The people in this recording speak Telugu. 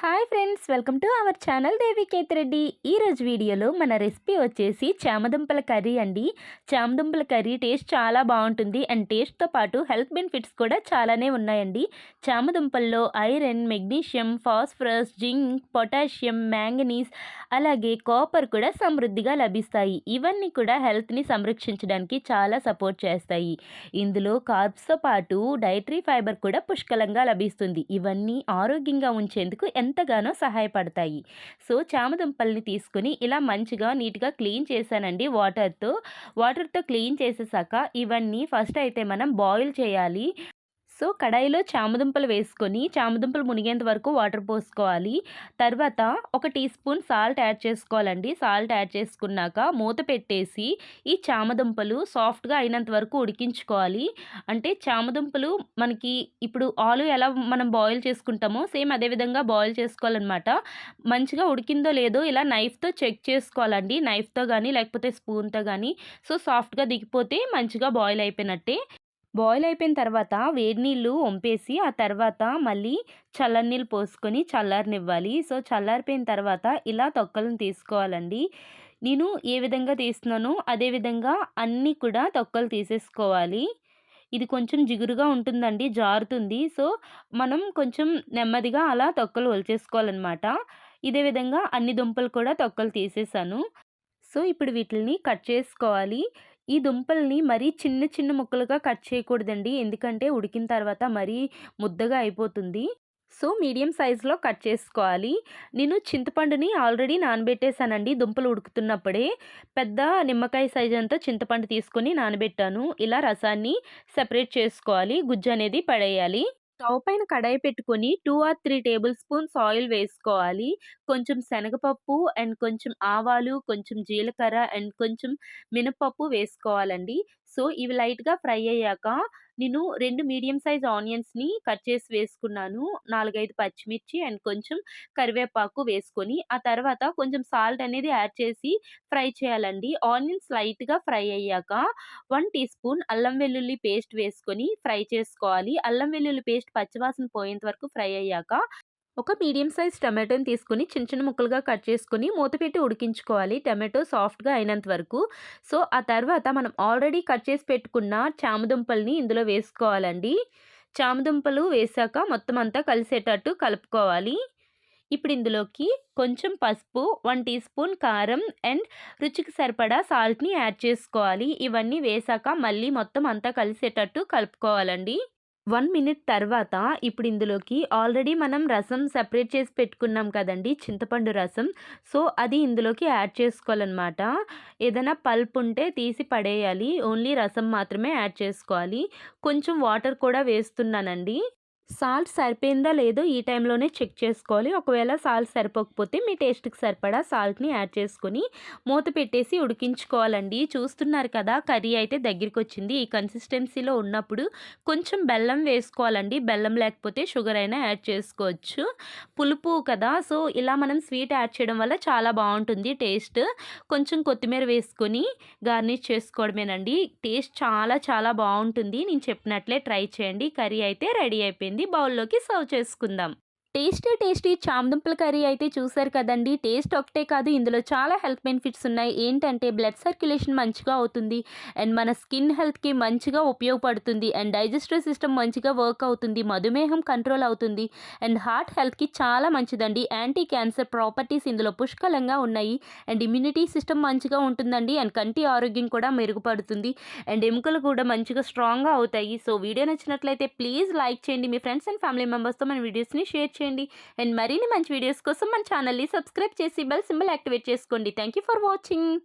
Hi friends welcome to our channel Devi Reddy ఈరోజు వీడియోలో మన రెసిపీ వచ్చేసి చామదుంపల కర్రీ అండి. చామదుంపల కర్రీ టేస్ట్ చాలా బాగుంటుంది అండ్ టేస్ట్తో పాటు హెల్త్ బెనిఫిట్స్ కూడా చాలానే ఉన్నాయండి. చామదుంపల్లో iron magnesium phosphorus zinc potassium manganese అలాగే కాపర్ కూడా సమృద్ధిగా లభిస్తాయి. ఇవన్నీ కూడా హెల్త్ని సంరక్షించడానికి చాలా సపోర్ట్ చేస్తాయి. ఇందులో కార్బ్స్తో పాటు డైటరీ ఫైబర్ కూడా పుష్కలంగా లభిస్తుంది. ఇవన్నీ ఆరోగ్యంగా ఉంచేందుకు ఎంతగానో సహాయపడతాయి. సో చామదుంపల్ని తీసుకుని ఇలా మంచిగా నీట్గా క్లీన్ చేశానండి వాటర్తో. వాటర్తో క్లీన్ చేసేసాక ఇవన్నీ ఫస్ట్ అయితే మనం బాయిల్ చేయాలి. సో కడాయిలో చామదుంపలు వేసుకొని చామదుంపలు మునిగేంత వరకు వాటర్ పోసుకోవాలి. తర్వాత ఒక టీ స్పూన్ సాల్ట్ యాడ్ చేసుకోవాలండి. సాల్ట్ యాడ్ చేసుకున్నాక మూత పెట్టేసి ఈ చామదుంపలు సాఫ్ట్గా అయినంత వరకు ఉడికించుకోవాలి. అంటే చామదుంపలు మనకి ఇప్పుడు ఆలు ఎలా మనం బాయిల్ చేసుకుంటామో సేమ్ అదే విధంగా బాయిల్ చేసుకోవాలన్నమాట. మంచిగా ఉడికిందో లేదో ఇలా నైఫ్తో చెక్ చేసుకోవాలండి. నైఫ్తో కానీ లేకపోతే స్పూన్తో కానీ సో సాఫ్ట్గా దిగిపోతే మంచిగా బాయిల్ అయిపోయినట్టే. బాయిల్ అయిపోయిన తర్వాత వేడి నీళ్ళు వంపేసి ఆ తర్వాత మళ్ళీ చల్లని నీళ్ళు పోసుకొని చల్లారనివ్వాలి. సో చల్లారిపోయిన తర్వాత ఇలా తొక్కలను తీసుకోవాలండి. నేను ఏ విధంగా తీస్తున్నానో అదే విధంగా అన్నీ కూడా తొక్కలు తీసేసుకోవాలి. ఇది కొంచెం జిగురుగా ఉంటుందండి జారుతుంది. సో మనం కొంచెం నెమ్మదిగా అలా తొక్కలు ఒలిచేసుకోవాలన్నమాట. ఇదే విధంగా అన్ని దుంపలు కూడా తొక్కలు తీసేసాను. సో ఇప్పుడు వీటిని కట్ చేసుకోవాలి. ఈ దుంపల్ని మరీ చిన్న చిన్న ముక్కలుగా కట్ చేయకూడదండి. ఎందుకంటే ఉడికిన తర్వాత మరీ ముద్దగా అయిపోతుంది. సో మీడియం సైజులో కట్ చేసుకోవాలి. నేను చింతపండుని ఆల్రెడీ నానబెట్టేశానండి దుంపలు ఉడుకుతున్నప్పుడే. పెద్ద నిమ్మకాయ సైజ్ అంతా చింతపండు తీసుకొని నానబెట్టాను. ఇలా రసాన్ని సెపరేట్ చేసుకోవాలి. గుజ్జు అనేది పడేయాలి. స్టవ్ పైన కడాయి పెట్టుకొని two or three tablespoons oil వేసుకోవాలి. కొంచెం శనగపప్పు అండ్ కొంచెం ఆవాలు కొంచెం జీలకర్ర అండ్ కొంచెం మినపప్పు వేసుకోవాలండి. సో ఇవి లైట్గా ఫ్రై అయ్యాక నేను రెండు మీడియం సైజ్ ఆనియన్స్ని కట్ చేసి వేసుకున్నాను. నాలుగైదు పచ్చిమిర్చి అండ్ కొంచెం కరివేపాకు వేసుకొని ఆ తర్వాత కొంచెం సాల్ట్ అనేది యాడ్ చేసి ఫ్రై చేయాలండి. ఆనియన్స్ లైట్గా ఫ్రై అయ్యాక వన్ టీ స్పూన్ అల్లం వెల్లుల్లి పేస్ట్ వేసుకొని ఫ్రై చేసుకోవాలి. అల్లం వెల్లుల్లి పేస్ట్ పచ్చివాసన పోయేంత వరకు ఫ్రై అయ్యాక ఒక మీడియం సైజ్ టమాటోని తీసుకొని చిన్న చిన్న ముక్కలుగా కట్ చేసుకుని మూత పెట్టి ఉడికించుకోవాలి. టమాటో సాఫ్ట్గా అయినంత వరకు. సో ఆ తర్వాత మనం ఆల్రెడీ కట్ చేసి పెట్టుకున్న చామదుంపల్ని ఇందులో వేసుకోవాలండి. చామదుంపలు వేసాక మొత్తం అంతా కలిసేటట్టు కలుపుకోవాలి. ఇప్పుడు ఇందులోకి కొంచెం పసుపు వన్ టీ స్పూన్ కారం అండ్ రుచికి సరిపడా సాల్ట్ని యాడ్ చేసుకోవాలి. ఇవన్నీ వేసాక మళ్ళీ మొత్తం అంతా కలిసేటట్టు కలుపుకోవాలండి. వన్ మినిట్ తర్వాత ఇప్పుడు ఇందులోకి ఆల్రెడీ మనం రసం సెపరేట్ చేసి పెట్టుకున్నాం కదండి చింతపండు రసం. సో అది ఇందులోకి యాడ్ చేసుకోవాలన్నమాట. ఏదైనా పల్ప్ ఉంటే తీసి పడేయాలి ఓన్లీ రసం మాత్రమే యాడ్ చేసుకోవాలి. కొంచెం వాటర్ కూడా వేస్తున్నానండి. సాల్ట్ సరిపోయిందా లేదో ఈ టైంలోనే చెక్ చేసుకోవాలి. ఒకవేళ సాల్ట్ సరిపోకపోతే మీ టేస్ట్కి సరిపడా సాల్ట్ని యాడ్ చేసుకొని మూత పెట్టేసి ఉడికించుకోవాలండి. చూస్తున్నారు కదా కర్రీ అయితే దగ్గరికి వచ్చింది ఈ కన్సిస్టెన్సీలో ఉన్నప్పుడు కొంచెం బెల్లం వేసుకోవాలండి. బెల్లం లేకపోతే షుగర్ అయినా యాడ్ చేసుకోవచ్చు. పులుపు కదా సో ఇలా మనం స్వీట్ యాడ్ చేయడం వల్ల చాలా బాగుంటుంది టేస్ట్. కొంచెం కొత్తిమీర వేసుకొని గార్నిష్ చేసుకోవడమేనండి. టేస్ట్ చాలా చాలా బాగుంటుంది. నేను చెప్పినట్లే ట్రై చేయండి. కర్రీ అయితే రెడీ అయిపోయింది. బౌల్లోకి సర్వ్ చేసుకుందాం. టేస్టీ టేస్టీ చామదుంపల కర్రీ అయితే చూసారు కదండి. టేస్ట్ ఒకటే కాదు ఇందులో చాలా హెల్త్ బెనిఫిట్స్ ఉన్నాయి. ఏంటంటే బ్లడ్ సర్క్యులేషన్ మంచిగా అవుతుంది. అండ్ మన స్కిన్ హెల్త్కి మంచిగా ఉపయోగపడుతుంది. అండ్ డైజెస్టివ్ సిస్టమ్ మంచిగా వర్క్ అవుతుంది. మధుమేహం కంట్రోల్ అవుతుంది. అండ్ హార్ట్ హెల్త్కి చాలా మంచిదండి. యాంటీ క్యాన్సర్ ప్రాపర్టీస్ ఇందులో పుష్కలంగా ఉన్నాయి. అండ్ ఇమ్యూనిటీ సిస్టమ్ మంచిగా ఉంటుందండి. అండ్ కంటి ఆరోగ్యం కూడా మెరుగుపడుతుంది. అండ్ ఎముకలు కూడా మంచిగా స్ట్రాంగ్గా అవుతాయి. సో వీడియో నచ్చినట్లయితే ప్లీజ్ లైక్ చేయండి. మీ ఫ్రెండ్స్ అండ్ ఫ్యామిలీ మెంబర్స్తో మన వీడియోస్ని షేర్ చేయండి. అండ్ మరిన్ని మంచి వీడియోస్ కోసం మన ఛానల్ని సబ్స్క్రైబ్ చేసి బెల్ సింబల్ యాక్టివేట్ చేసుకోండి. Thank you for watching